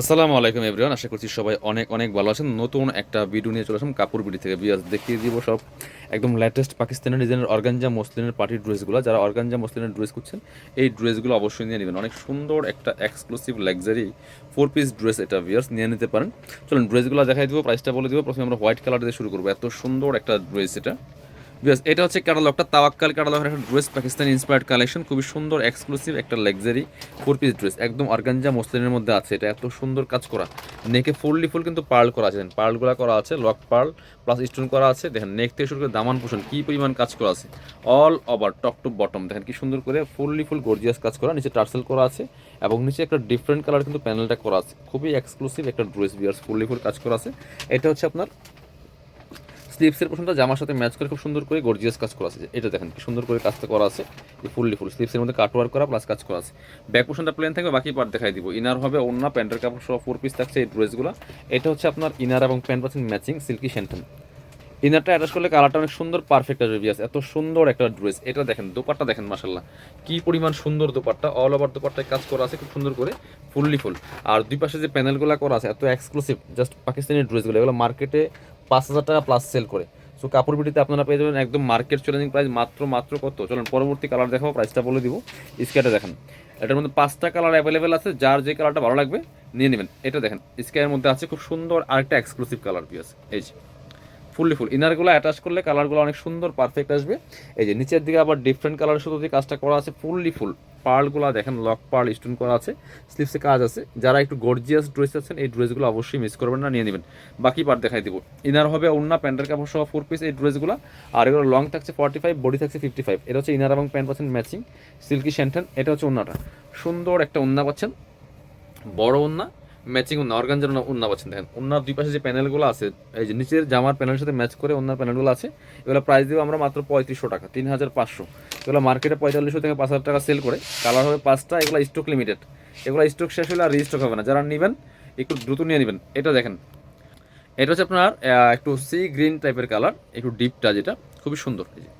আসসালামু আলাইকুম এভরিওয়ান, আশা করছি সবাই অনেক অনেক ভালো আছেন। নতুন একটা ভিডিও নিয়ে চলে আসলাম কাপড় বিডি থেকে। বিয়াস দেখিয়ে দিব সব একদম লেটেস্ট পাকিস্তানের ডিজাইনের অর্গানজা মসলিনের পার্টির ড্রেসগুলো যারা অর্গানজা মসলিনের ড্রেস করছেন এই ড্রেসগুলো অবশ্যই নিয়ে নেবেন। অনেক সুন্দর একটা exclusive luxury four piece dress এটা বিয়ার্স নিয়ে নিতে পারেন। চলুন ড্রেসগুলো দেখাই দিব প্রাইসটা বলে দিব। প্রথমে আমরা হোয়াইট কালার দিয়ে শুরু করব। এত সুন্দর একটা ড্রেস এটা। বিকজ এটা হচ্ছে ক্যাটালগটা তাওয়াক্কাল ক্যাটালগের একটা ড্রেস, পাকিস্তানি ইন্সপায়ার্ড কালেকশন খুবই সুন্দর এক্সক্লুসিভ একটা লাক্সারি ফোর পিস ড্রেস একদম অর্গানজা মসলিনের মধ্যে আছে এটা, এত সুন্দর কাজ করা। নেকে ফুললি ফুল কিন্তু পার্ল করা আছে পার্লগুলো করা আছে লক পার্ল প্লাস স্টোন করা আছে, দেখেন নেক থেকে শুরু করে দামান পোষণ কী পরিমাণ কাজ করা আছে all over top to bottom দেখেন কি সুন্দর করে ফুললি ফুল গর্জিয়াস কাজ করা, নিচে টার্সেল করা আছে, এবং নিচে একটা ডিফারেন্ট কালার কিন্তু প্যানেলটা করা আছে, খুবই এক্সক্লুসিভ একটা ড্রেস বিয়ার্স ফুললি ফুল কাজ করা আছে। এটা হচ্ছে আপনার স্লিপসের পোর্শনটা জামার সাথে ম্যাচ করে খুব সুন্দর করে গর্জিয়াস কাজ করা আছে। এটা দেখেন কি সুন্দর করে কাজটা করা আছে। ফুললি ফুল স্লিপসের মধ্যে কাটওয়ার করা প্লাস কাজ করা আছে। ব্যাক পোর্শনটা প্লেন থাকবে, বাকি পার্ট দেখাই দিব। ইনার হবে অন্য প্যান্টের কাপড় সহ ফোর পিস থাকছে এই ড্রেসগুলো এটা হচ্ছে আপনার ইনার এবং প্যান্ট পাচ্ছেন ম্যাচিং সিল্কি শ্যান্টন ইনারটা অ্যাটাচ করলে কালারটা অনেক সুন্দর পারফেক্ট আসবে বিয়াস এত সুন্দর একটা ড্রেস এটা দেখেন, দোপাট্টা দেখেন মাসাল্লাহ কি পরিমাণ সুন্দর দোপাট্টা। অল ওভার দোপাট্টায় কাজ করা আছে, খুব সুন্দর করে ফুললি ফুল আর দুই পাশে যে প্যানেলগুলো করা আছে, এত এক্সক্লুসিভ জাস্ট পাকিস্তানি ড্রেসগুলো এগুলো মার্কেটে পাঁচ হাজার টাকা প্লাস সেল করে। সো কাপড় বিটিতে আপনারা পেয়ে যাবেন একদম মার্কেট চ্যালেঞ্জিং প্রাইস মাত্র মাত্র কত? চলুন, পরবর্তী কালার দেখাবো প্রাইসটা বলে দিব। স্কেটে দেখেন। এটার মধ্যে পাঁচটা কালার অ্যাভেলেবেল আছে, যার যে কালারটা ভালো লাগবে, নিয়ে নেবেন। এটা দেখেন স্কেয়ার মধ্যে আছে খুব সুন্দর আরেকটা এক্সক্লুসিভ কালার পিয়াস এই যে। Fully full. ইনারগুলো অ্যাটাচ করলে কালারগুলো অনেক সুন্দর পারফেক্ট আসবে। এই যে নিচের দিকে আবার ডিফারেন্ট কালার শুধু দিয়ে কাজটা করা আছে, ফুললি ফুল। পার্লগুলো দেখেন লক পার্ল স্টোন করা আছে। স্লিপসে কাজ আছে। যারা একটু গর্জিয়াস ড্রেস আছেন, এই ড্রেসগুলো অবশ্যই মিস করবেন না, নিয়ে নেবেন। বাকি পার্ট দেখাই দিব। ইনার হবে অন্য প্যান্টের কাপড় সহ ফোর পিস এই ড্রেসগুলো আর এগুলো লং থাকছে ফর্টি ফাইভ বডি থাকছে ফিফটি ফাইভ এটা হচ্ছে ইনার এবং প্যান্ট পাচ্ছেন ম্যাচিং সিল্কি শ্যান্টেন এটা হচ্ছে অন্যটা সুন্দর একটা উন্না পাচ্ছেন। বড় উন্না ম্যাচিং উন্না অর্গানজার উন্না পাচ্ছেন। দেখেন উন্নার দুই পাশে যে প্যানেলগুলো আছে, এই যে নিচের জামার প্যানেলের সাথে ম্যাচ করে অন্যার প্যানেলগুলো আছে, এগুলো প্রাইস দেবো আমরা মাত্র পঁয়ত্রিশশো টাকা তিন হাজার পাঁচশো। এগুলো মার্কেটে পঁয়তাল্লিশশো থেকে পাঁচ হাজার টাকা সেল করে কালার হবে পাঁচটা, এগুলো স্টক লিমিটেড এগুলো স্টক শেষ হলে আর রিস্টক হবে না। যারা নেবেন, একটু দ্রুত নিয়ে নেবেন। এটা দেখেন, এটা হচ্ছে আপনার একটু সি গ্রিন টাইপের কালার একটু ডিপটা যেটা, খুবই সুন্দর। এই যে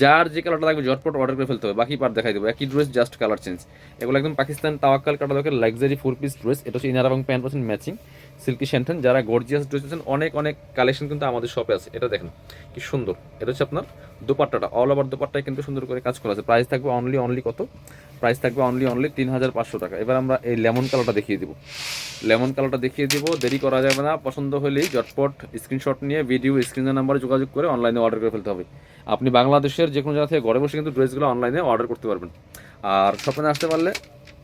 যার যে কালারটা লাগবে জটপট অর্ডার করে ফেলতে হবে, বাকি পার দেখাই দেবো। একই ড্রেস জাস্ট কালার চেঞ্জ এগুলো একদম পাকিস্তান তাওয়াক্কাল কাটালকের লাক্সারি ফোর পিস ড্রেস এটা হচ্ছে ইনার এবং pant percent matching silky shantung যারা গর্জিয়াস ড্রেস আছেন অনেক অনেক কালেকশন কিন্তু আমাদের শপে আছে। এটা দেখেন, কি সুন্দর। এটা হচ্ছে আপনার দোপাট্টাটা অল ওভার দোপাট্টায় কিন্তু সুন্দর করে কাজ করা আছে। প্রাইস থাকবে অনলি অনলি কত? প্রাইস থাকবে অনলি অনলি তিন হাজার পাঁচশো টাকা। এবার আমরা এই লেমন কালারটা দেখিয়ে দিব। লেমন কালারটা দেখিয়ে দিব। দেরি করা যাবে না। পছন্দ হলেই জটপট স্ক্রিনশট নিয়ে ভিডিও স্ক্রিনের নাম্বারে যোগাযোগ করে অনলাইনে অর্ডার করে ফেলতে হবে। আপনি বাংলাদেশের যে কোনো জায়গা থেকে ঘরে বসে কিন্তু ড্রেসগুলো অনলাইনে অর্ডার করতে পারবেন। আর শপে আসতে পারলে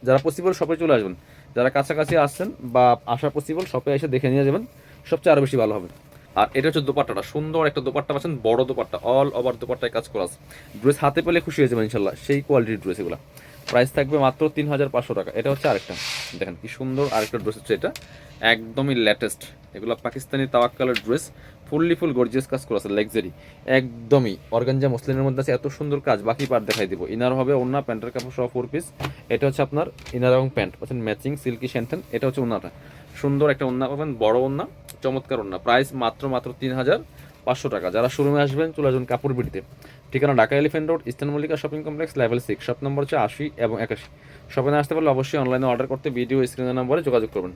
যারা পসিবল শপে চলে আসবেন, যারা কাছাকাছি আসছেন বা আসা পসিবল শপে এসে দেখে নিয়ে যাবেন, সবচেয়ে আরও বেশি ভালো হবে। আর এটা হচ্ছে দোপাট্টাটা। সুন্দর একটা দোপাট্টা পাচ্ছেন, বড় দোপাট্টা অল ওভার দোপাট্টায় কাজ করা আছে। ড্রেস হাতে পেলে খুশি হয়ে যাবেন ইনশাল্লাহ, সেই কোয়ালিটির ড্রেস এগুলো। প্রাইস থাকবে মাত্র তিন হাজার পাঁচশো টাকা। এটা হচ্ছে আরেকটা, দেখেন কি সুন্দর আরেকটা ড্রেস হচ্ছে এটা। একদমই লেটেস্ট এগুলো পাকিস্তানি তাওয়াক্কালের ড্রেস ফুললি ফুল গর্জিয়াস কাজ করা আছে লাক্সারি একদমই অর্গানজা মুসলিমের মধ্যে আছে, এত সুন্দর কাজ, বাকি পার্ট দেখাই দিব। ইনার হবে অন্য প্যান্টের কাপড় সহ ফোর পিস এটা হচ্ছে আপনার ইনার এবং প্যান্ট পাচ্ছেন ম্যাচিং সিল্কি শ্যান্টেন এটা হচ্ছে ওনাটা সুন্দর একটা ওন্না পাবেন, বড় ওন্না চমৎকার না প্রাইস মাত্র মাত্র তিন হাজার পাঁচশো টাকা। যারা শোরুমে আসবেন, চলে আসবেন কাপড় বিটিতে। ঠিকানা Dhaka elephant road, eastern Mallika shopping complex, level six. Shop number হচ্ছে আশি এবং একাশি। শপে আসতে পারলে অবশ্যই অনলাইনে অর্ডার করতে ভিডিও স্ক্রিনের নম্বরে যোগাযোগ করবেন।